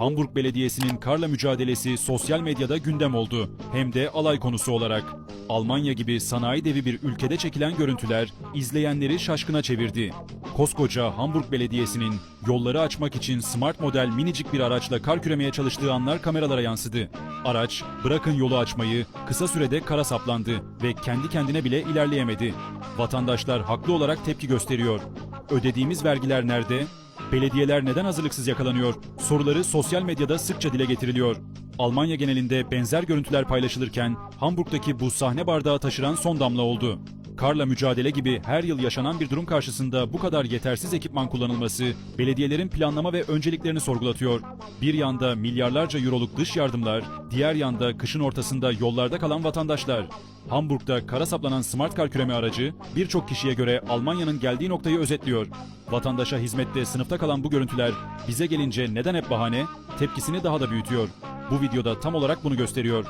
Hamburg Belediyesi'nin karla mücadelesi sosyal medyada gündem oldu. Hem de alay konusu olarak. Almanya gibi sanayi devi bir ülkede çekilen görüntüler izleyenleri şaşkına çevirdi. Koskoca Hamburg Belediyesi'nin yolları açmak için smart model minicik bir araçla kar küremeye çalıştığı anlar kameralara yansıdı. Araç, bırakın yolu açmayı, kısa sürede kara saplandı ve kendi kendine bile ilerleyemedi. Vatandaşlar haklı olarak tepki gösteriyor. Ödediğimiz vergiler nerede? Belediyeler neden hazırlıksız yakalanıyor? Soruları sosyal medyada sıkça dile getiriliyor. Almanya genelinde benzer görüntüler paylaşılırken Hamburg'daki bu sahne bardağı taşıran son damla oldu. Karla mücadele gibi her yıl yaşanan bir durum karşısında bu kadar yetersiz ekipman kullanılması belediyelerin planlama ve önceliklerini sorgulatıyor. Bir yanda milyarlarca euroluk dış yardımlar, diğer yanda kışın ortasında yollarda kalan vatandaşlar. Hamburg'da kara saplanan smart kar küreme aracı birçok kişiye göre Almanya'nın geldiği noktayı özetliyor. Vatandaşa hizmette sınıfta kalan bu görüntüler bize gelince neden hep bahane, tepkisini daha da büyütüyor. Bu videoda tam olarak bunu gösteriyor.